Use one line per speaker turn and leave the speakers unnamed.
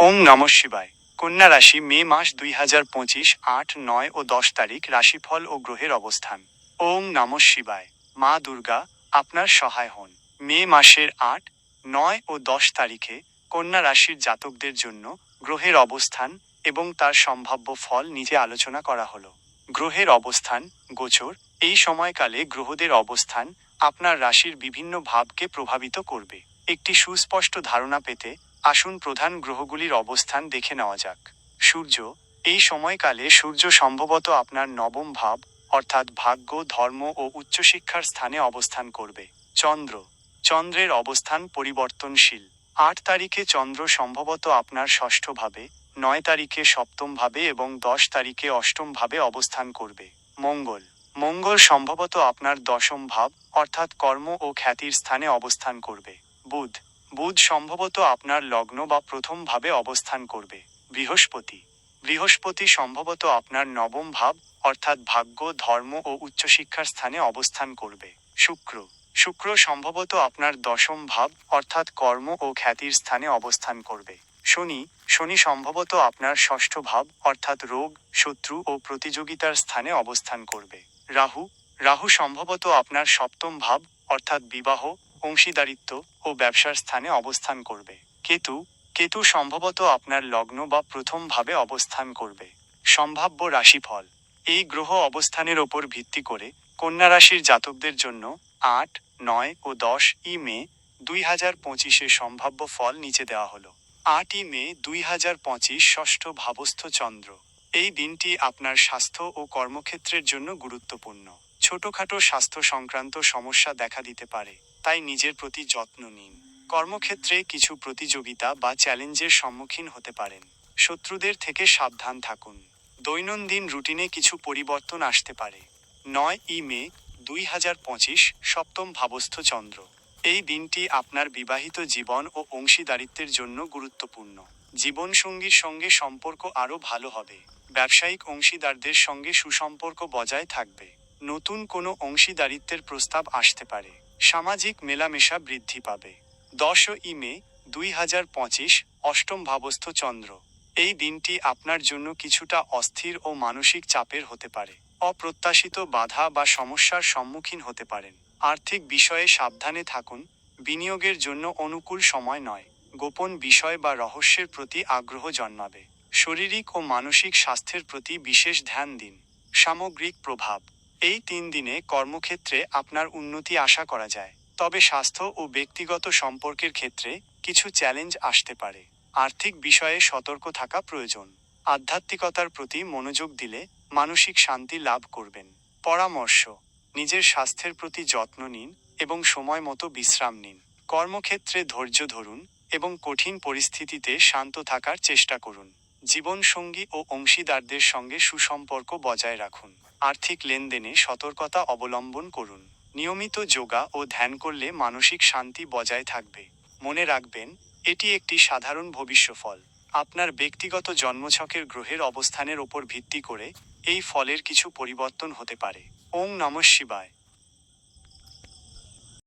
ওম নম শিবায়। কন্যা রাশি মে মাস দুই হাজার পঁচিশ, আট, নয় ও দশ তারিখ রাশিফল ও গ্রহের অবস্থান। ওম নম শিবায়। মা দুর্গা, আপনার সহায় হন। মে মাসের আট, নয় ও দশ তারিখে কন্যা রাশির জাতকদের জন্য গ্রহের অবস্থান এবং তার সম্ভাব্য ফল নিচে আলোচনা করা হলো। গ্রহের অবস্থান, গোচর, এই সময়কালে গ্রহদের অবস্থান আপনার রাশির বিভিন্ন ভাবকে প্রভাবিত করবে। একটি সুস্পষ্ট ধারণা পেতে আসুন প্রধান গ্রহগুলির অবস্থান দেখে নেওয়া যাক। সূর্য, এই সময়কালে সূর্য সম্ভবত আপনার নবম ভাব, অর্থাৎ ভাগ্য, ধর্ম ও উচ্চশিক্ষার স্থানে অবস্থান করবে। চন্দ্র, চন্দ্রের অবস্থান পরিবর্তনশীল। আট তারিখে চন্দ্র সম্ভবত আপনার ষষ্ঠ ভাবে, নয় তারিখে সপ্তম ভাবে এবং দশ তারিখে অষ্টম ভাবে অবস্থান করবে। মঙ্গল মঙ্গল সম্ভবত আপনার দশম ভাব, অর্থাৎ কর্ম ও খ্যাতির স্থানে অবস্থান করবে। বুধ বুধ সম্ভবত আপনার লগ্ন বা প্রথম ভাবে অবস্থান করবে, বৃহস্পতি। বৃহস্পতি সম্ভবত আপনার নবম ভাব, অর্থাৎ ভাগ্য, ধর্ম ও উচ্চশিক্ষার স্থানে অবস্থান করবে। শুক্র। শুক্র সম্ভবত আপনার দশম ভাব, অর্থাৎ কর্ম ও খ্যাতির স্থানে অবস্থান করবে। শনি। শনি সম্ভবত আপনার ষষ্ঠ ভাব, অর্থাৎ রোগ, শত্রু ও প্রতিযোগিতার স্থানে অবস্থান করবে। রাহু। রাহু সম্ভবত আপনার সপ্তম ভাব, অর্থাৎ বিবাহ অংশীদারিত্ব ও ব্যবসার স্থানে অবস্থান করবে। কেতু কেতু সম্ভবত আপনার লগ্ন বা প্রথম ভাবে অবস্থান করবে। সম্ভাব্য রাশিফল, এই গ্রহ অবস্থানের ওপর ভিত্তি করে কন্যা রাশির জাতকদের জন্য আট, নয় ও দশ ই মে দুই হাজার পঁচিশে সম্ভাব্য ফল নিচে দেওয়া হলো। আটই মে দুই হাজার পঁচিশ ষষ্ঠ ভাবস্থ চন্দ্র। এই দিনটি আপনার স্বাস্থ্য ও কর্মক্ষেত্রের জন্য গুরুত্বপূর্ণ। ছোটখাটো স্বাস্থ্য সংক্রান্ত সমস্যা দেখা দিতে পারে। তাই নিজের প্রতি যত্ন নিন। কর্মক্ষেত্রে কিছু প্রতিযোগিতা বা চ্যালেঞ্জের সম্মুখীন হতে পারেন। শত্রুদের থেকে সাবধান থাকুন। দৈনন্দিন রুটিনে কিছু পরিবর্তন আসতে পারে। নয় ই মে, দুই হাজার পঁচিশ, সপ্তম ভাবস্থ চন্দ্র। এই দিনটি আপনার বিবাহিত জীবন ও অংশীদারিত্বের জন্য গুরুত্বপূর্ণ। জীবনসঙ্গীর সঙ্গে সম্পর্ক আরও ভালো হবে। ব্যবসায়িক অংশীদারদের সঙ্গে সুসম্পর্ক বজায় থাকবে। নতুন কোনো অংশীদারিত্বের প্রস্তাব আসতে পারে। সামাজিক মেলামেশা বৃদ্ধি পাবে। দশ ই মে দুই হাজার পঁচিশ, অষ্টম ভাবস্থ চন্দ্র। এই দিনটি আপনার জন্য কিছুটা অস্থির ও মানসিক চাপের হতে পারে। অপ্রত্যাশিত বাধা বা সমস্যার সম্মুখীন হতে পারেন। আর্থিক বিষয়ে সাবধানে থাকুন, বিনিয়োগের জন্য অনুকূল সময় নয়। গোপন বিষয় বা রহস্যের প্রতি আগ্রহ জন্মাবে। শারীরিক ও মানসিক স্বাস্থ্যের প্রতি বিশেষ ধ্যান দিন। সামগ্রিক প্রভাব। এই তিন দিনে কর্মক্ষেত্রে আপনার উন্নতি আশা করা যায়। তবে স্বাস্থ্য ও ব্যক্তিগত সম্পর্কের ক্ষেত্রে কিছু চ্যালেঞ্জ আসতে পারে। আর্থিক বিষয়ে সতর্ক থাকা প্রয়োজন। আধ্যাত্মিকতার প্রতি মনোযোগ দিলে মানসিক শান্তি লাভ করবেন। পরামর্শ, নিজের স্বাস্থ্যের প্রতি যত্ন নিন এবং সময় মতো বিশ্রাম নিন। কর্মক্ষেত্রে ধৈর্য ধরুন এবং কঠিন পরিস্থিতিতে শান্ত থাকার চেষ্টা করুন। জীবনসঙ্গী ও অংশীদারদের সঙ্গে সুসম্পর্ক বজায় রাখুন। আর্থিক লেনদেনে সতর্কতা অবলম্বন করুন। নিয়মিত যোগা ও ধ্যান করলে মানসিক শান্তি বজায় থাকবে। মনে রাখবেন, এটি একটি সাধারণ ভবিষ্যফল। আপনার ব্যক্তিগত জন্মছকের গ্রহের অবস্থানের ওপর ভিত্তি করে এই ফলের কিছু পরিবর্তন হতে পারে। ওং নমঃ শিবায়।